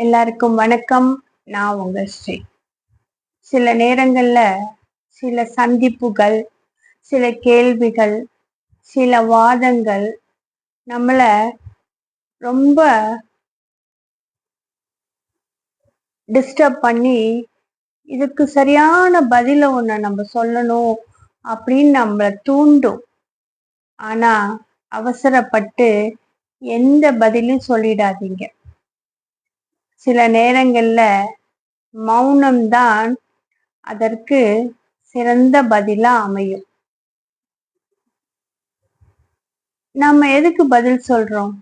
எல்லாருக்கும் வணக்கம். நான் உங்க ஸ்ரீ. சில நேரங்கள்ல சில சந்திப்புகள் சில கேள்விகள் சில வாதங்கள் நம்மள ரொம்ப டிஸ்டர்ப் பண்ணி இதுக்கு சரியான பதில ஒன்று நம்ம சொல்லணும் அப்படின்னு நம்மளை தூண்டும். ஆனா அவசரப்பட்டு எந்த பதிலும் சொல்லிடாதீங்க. சில நேரங்கள்ல மௌனம்தான் அதற்கு சிறந்த பதிலா அமையும். நம்ம எதுக்கு பதில் சொல்றோம்?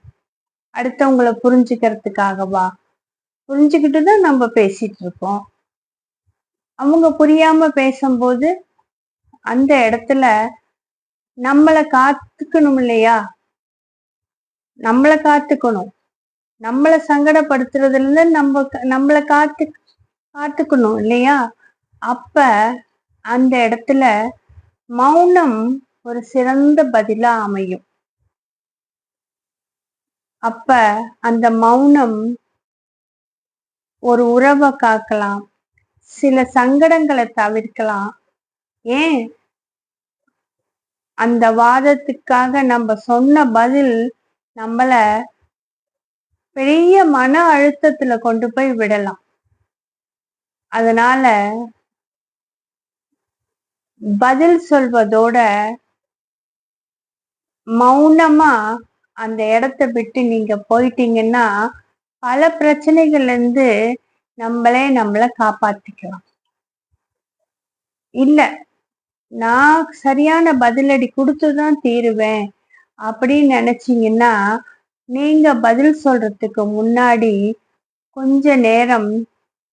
அடுத்தவங்கள புரிஞ்சுக்கிறதுக்காகவா? புரிஞ்சுக்கிட்டு தான் நம்ம பேசிட்டு இருக்கோம் அவங்க புரியாம பேசும்போது அந்த இடத்துல நம்மளை காத்துக்கணும் இல்லையா? நம்மளை காத்துக்கணும். நம்மளை சங்கடப்படுத்துறதுல நம்ம நம்மளை காத்து காத்துக்கணும் இல்லையா? அப்ப அந்த இடத்துல மௌனம் ஒரு சிறந்த பதிலா அமையும். அப்ப அந்த மௌனம் ஒரு உறவை காக்கலாம் சில சங்கடங்களை தவிர்க்கலாம். ஏன்? அந்த வாதத்துக்காக நம்ம சொன்ன பதில் நம்மள பெரிய மன அழுத்தத்துல கொண்டு போய் விடலாம். அதனால பதில் சொல்வதோட மௌனமா அந்த இடத்த விட்டு நீங்க போயிட்டீங்கன்னா பல பிரச்சனைகள்ல இருந்து நம்மளே நம்மளை காப்பாத்திக்கலாம். இல்ல நான் சரியான பதிலடி கொடுத்துதான் தீருவேன் அப்படின்னு நினைச்சீங்கன்னா நீங்க பதில் சொல்றதுக்கு முன்னாடி கொஞ்ச நேரம்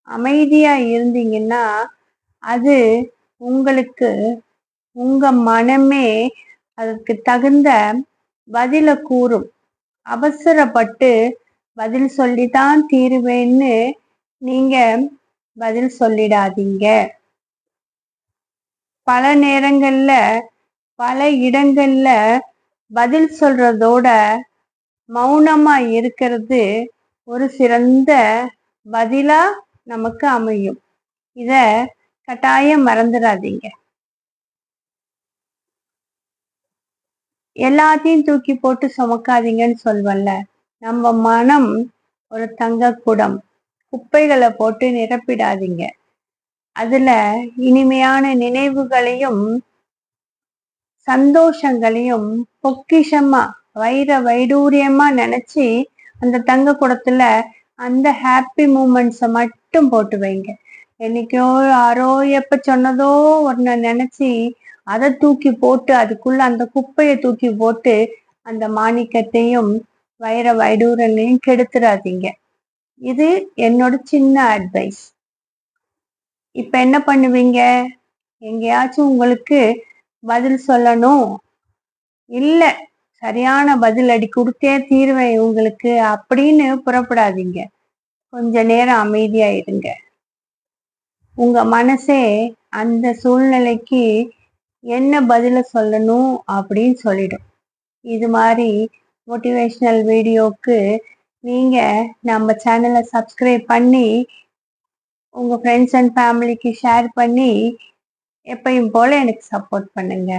அமைதியா இருந்தீங்கன்னா அது உங்களுக்கு உங்க மனமே அதுக்கு தகுந்த பதில கூறும். அவசரப்பட்டு பதில் சொல்லிதான் தீருவேன்னு நீங்க பதில் சொல்லிடாதீங்க. பல நேரங்கள்ல பல இடங்கள்ல பதில் சொல்றதோட மௌனமா இருக்கிறது ஒரு சிறந்த பதிலா நமக்கு அமையும். இத கட்டாயம் மறந்துடாதீங்க எல்லாத்தையும் தூக்கி போட்டு சுமக்காதீங்கன்னு சொல்வல்ல. நம்ம மனம் ஒரு தங்க குடம் குப்பைகளை போட்டு நிரப்பிடாதீங்க. அதுல இனிமையான நினைவுகளையும் சந்தோஷங்களையும் பொக்கிஷமா வைர வைடூரியமா நினைச்சு அந்த தங்க குடத்துல அந்த ஹாப்பி மூமெண்ட்ஸை மட்டும் போட்டு வைங்க. என்னைக்கோ யாரோ எப்ப சொன்னதோ ஒன்ன நினைச்சு அதை தூக்கி போட்டு அதுக்குள்ள அந்த குப்பையை தூக்கி போட்டு அந்த மாணிக்கத்தையும் வைர வைடூரனையும் கெடுத்துடாதீங்க இது என்னோட சின்ன அட்வைஸ் இப்ப என்ன பண்ணுவீங்க? எங்கேயாச்சும் உங்களுக்கு பதில் சொல்லணும்? இல்லை சரியான பதில் அடி கொடுத்தே தீர்வேன் உங்களுக்கு அப்படின்னு புறப்படாதீங்க. கொஞ்ச நேரம் அமைதியா இருங்க உங்க மனசே அந்த சூழ்நிலைக்கு என்ன பதில சொல்லணும் அப்படின்னு சொல்லிடும். இது மாதிரி மோட்டிவேஷ்னல் வீடியோக்கு நீங்க நம்ம சேனலை சப்ஸ்கிரைப் பண்ணி உங்க ஃப்ரெண்ட்ஸ் அண்ட் ஃபேமிலிக்கு ஷேர் பண்ணி எப்பயும் போல எனக்கு சப்போர்ட் பண்ணுங்க.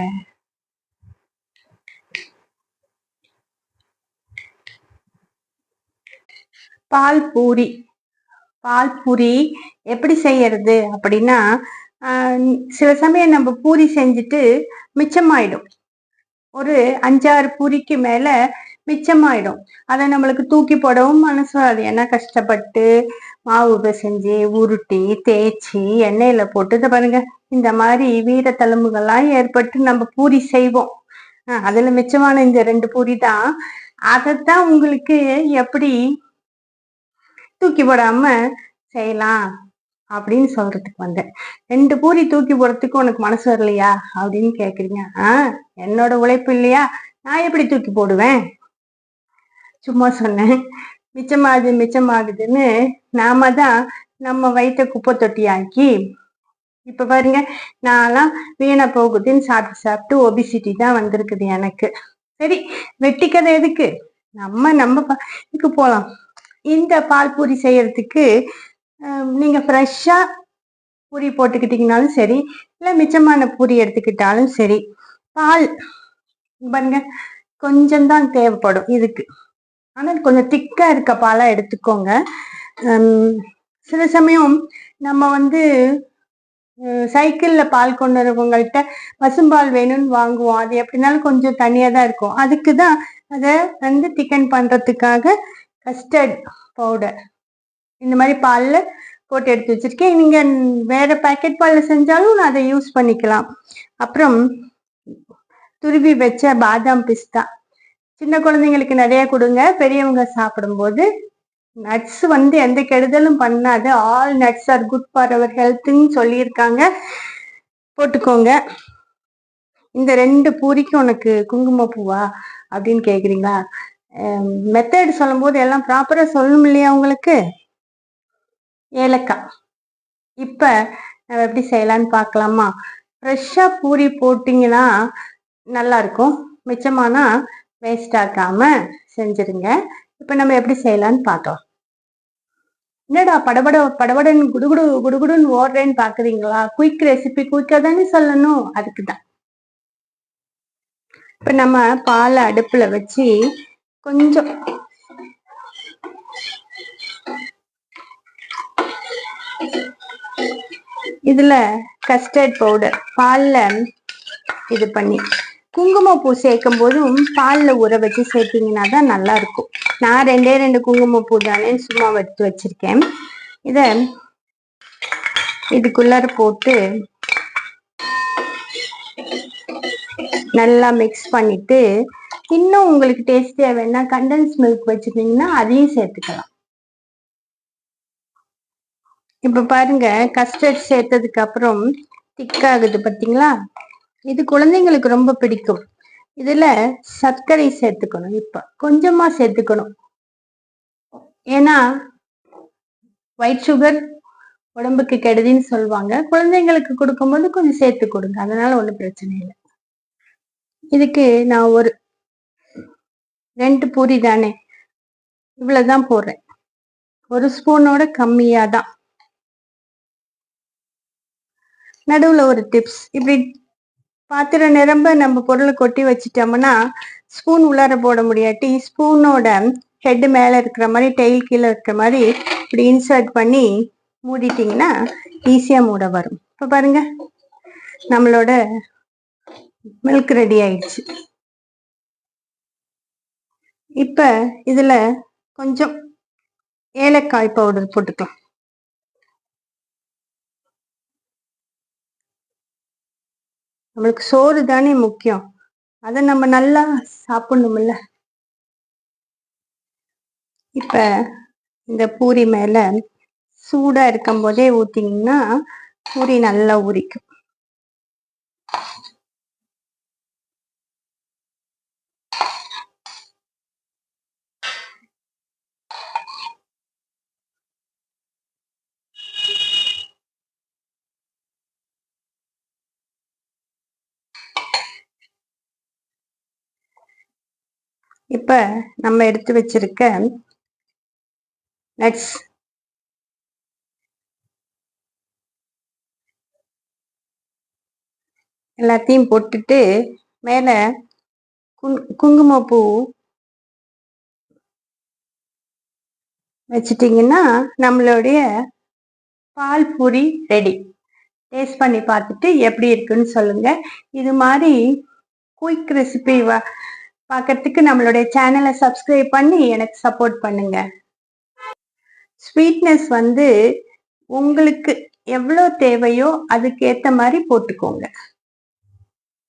பால் பூரி. பால் பூரி எப்படி செய்யறது அப்படின்னா சில சமயம் நம்ம பூரி செஞ்சுட்டு மிச்சமாயிடும். ஒரு அஞ்சாறு பூரிக்கு மேல மிச்சமாயிடும். அதை நம்மளுக்கு தூக்கி போடவும் மனசு வராது ஏன்னா கஷ்டப்பட்டு மாவு பிசைஞ்சு உருட்டி தேய்ச்சி எண்ணெயில போட்டு இதை பாருங்க. இந்த மாதிரி வீர தழும்புகள்லாம் ஏற்பட்டு நம்ம பூரி செய்வோம். அதுல மிச்சமான இந்த ரெண்டு பூரி தான். அதைத்தான் உங்களுக்கு எப்படி தூக்கி போடாம செய்யலாம் அப்படின்னு சொல்றதுக்கு வந்தேன். ரெண்டு பூரி தூக்கி போடுறதுக்கு உனக்கு மனசு வரலையா அப்படின்னு கேக்குறீங்க. ஆஹ் என்னோட உழைப்பு இல்லையா? நான் எப்படி தூக்கி போடுவேன்? சும்மா சொன்னேன். மிச்சமாகுது மிச்சமாகுதுன்னு நாம தான் நம்ம வயிற்ற குப்பை தொட்டியாக்கி இப்ப பாருங்க நான்லாம் வீணா போகுதுன்னு சாப்பிட்டு சாப்பிட்டு ஒபிசிட்டி தான் வந்திருக்குது எனக்கு. சரி வெட்டிக்கதை எதுக்கு? நம்ம நம்ம இதுக்கு போலாம். இந்த பால் பூரி செய்யறதுக்கு நீங்கள் நீங்க ஃப்ரெஷ்ஷா பூரி போட்டுக்கிட்டீங்கனாலும் சரி இல்லை மிச்சமான பூரி எடுத்துக்கிட்டாலும் சரி பால் பாருங்க கொஞ்சம்தான் தேவைப்படும் இதுக்கு. ஆனால் கொஞ்சம் திக்கா இருக்க பாலா எடுத்துக்கோங்க. சில சமயம் நம்ம வந்து சைக்கிள்ல பால் கொண்டு வரவங்கள்ட்ட பசும்பால் வேணும்னு வாங்குவோம். அது எப்படினாலும் கொஞ்சம் தனியா தான் இருக்கும். அதுக்கு தான் அதை வந்து திக்கன் பண்றதுக்காக கஸ்டர்ட் பவுடர் இந்த மாதிரி பாலில் போட்டு எடுத்து வச்சிருக்கேன். நீங்கள் வேறு பாக்கெட் பாலில் செஞ்சாலும் நான் அதை யூஸ் பண்ணிக்கலாம். அப்புறம் துருவி வச்ச பாதாம் பிஸ்தா. சின்ன குழந்தைங்களுக்கு நிறைய கொடுங்க. பெரியவங்க சாப்பிடும்போது நட்ஸ் வந்து எந்த கெடுதலும் பண்ணாது. All nuts are good for our ஹெல்த்துன்னு சொல்லியிருக்காங்க. போட்டுக்கோங்க. இந்த ரெண்டு பூரிக்கு உனக்கு குங்குமப்பூவா அப்படின்னு கேட்குறீங்களா மெத்தட் சொல்லும்போது எல்லாம் ப்ராப்பரா சொல்லணும் இல்லையா உங்களுக்கு? ஏலக்காய். இப்ப நம்ம எப்படி செய்யலாம்னு பார்க்கலாமா? ஃப்ரெஷ்ஷா பூரி போட்டிங்கன்னா நல்லா இருக்கும் மிச்சமானா வேஸ்ட் ஆக்காம செஞ்சிருங்க. இப்ப நம்ம எப்படி செய்யலாம்னு பார்க்கலாம். என்னடா படபட படபடன்னு குடுகுடு குடுகுடுன்னு ஓடுறேன்னு பாக்குறீங்களா? குயிக் ரெசிபி குயிக்கா தானே சொல்லணும். அதுக்கு தான் இப்ப நம்ம பாலை அடுப்புல வச்சு கொஞ்சம். இதுல கஸ்டர்ட் பவுடர் பால்ல இது பண்ணி. குங்குமப்பூ சேர்க்கும் போதும் பால்ல ஊற வச்சு சேர்த்தீங்கன்னா தான் நல்லா இருக்கும் நான் ரெண்டே ரெண்டு குங்குமப்பூ தானே சும்மா எடுத்து வச்சிருக்கேன். இதை இதுக்குள்ளார போட்டு நல்லா மிக்ஸ் பண்ணிட்டு இன்னும் உங்களுக்கு டேஸ்டியா வேணா கண்டன்ஸ் மில்க் வச்சிருந்தீங்கன்னா அதையும் சேர்த்துக்கலாம். இப்ப பாருங்க கஸ்டர்ட் சேர்த்ததுக்கு அப்புறம் திக்காகுது பாத்தீங்களா? இது குழந்தைங்களுக்கு ரொம்ப பிடிக்கும். இதுல சர்க்கரை சேர்த்துக்கணும் இப்ப. கொஞ்சமா சேர்த்துக்கணும். ஏன்னா ஒயிட் சுகர் உடம்புக்கு கெடுதின்னு சொல்லுவாங்க. குழந்தைங்களுக்கு கொடுக்கும்போது கொஞ்சம் சேர்த்து கொடுங்க. அதனால ஒண்ணும் பிரச்சனை இல்லை. இதுக்கு நான் ஒரு ரெண்டு பூரி தானே? இவ்வளவுதான் போடுறேன். ஒரு ஸ்பூனோட கம்மியாக தான் நடுவுல ஒரு டிப்ஸ். இப்படி பாத்திரம் நிரம்ப நம்ம பொருளை கொட்டி வச்சிட்டோம்னா ஸ்பூன் உள்ளார போட முடியாட்டி ஸ்பூனோட ஹெட் மேல இருக்கிற மாதிரி டெய்ல் கீழே இருக்கிற மாதிரி இப்படி இன்சர்ட் பண்ணி மூடிட்டீங்கன்னா ஈஸியா மூட வரும். இப்ப பாருங்க. நம்மளோட மில்க் ரெடி ஆயிடுச்சு. இப்போ இதில் கொஞ்சம் ஏலக்காய் பவுடர் போட்டுக்கலாம். நம்மளுக்கு சோறு தானே முக்கியம். அதை நம்ம நல்லா சாப்பிடணும்ல. இப்போ இந்த பூரி மேலே சூடாக இருக்கும் போதே பூரி நல்லா ஊறிக்கும் இப்ப நம்ம எடுத்து வச்சிருக்க நட்ஸ் எல்லாத்தையும் போட்டுட்டு மேல குங் குங்குமப்பூ வச்சிட்டிங்கன்னா நம்மளுடைய பால் பூரி ரெடி டேஸ்ட் பண்ணி பார்த்துட்டு எப்படி இருக்குன்னு சொல்லுங்க. இது மாதிரி குயிக் ரெசிபி பார்க்கறதுக்கு நம்மளுடைய சேனலை சப்ஸ்கிரைப் பண்ணி எனக்கு சப்போர்ட் பண்ணுங்க. ஸ்வீட்னஸ் வந்து உங்களுக்கு எவ்வளோ தேவையோ அதுக்கேற்ற மாதிரி போட்டுக்கோங்க.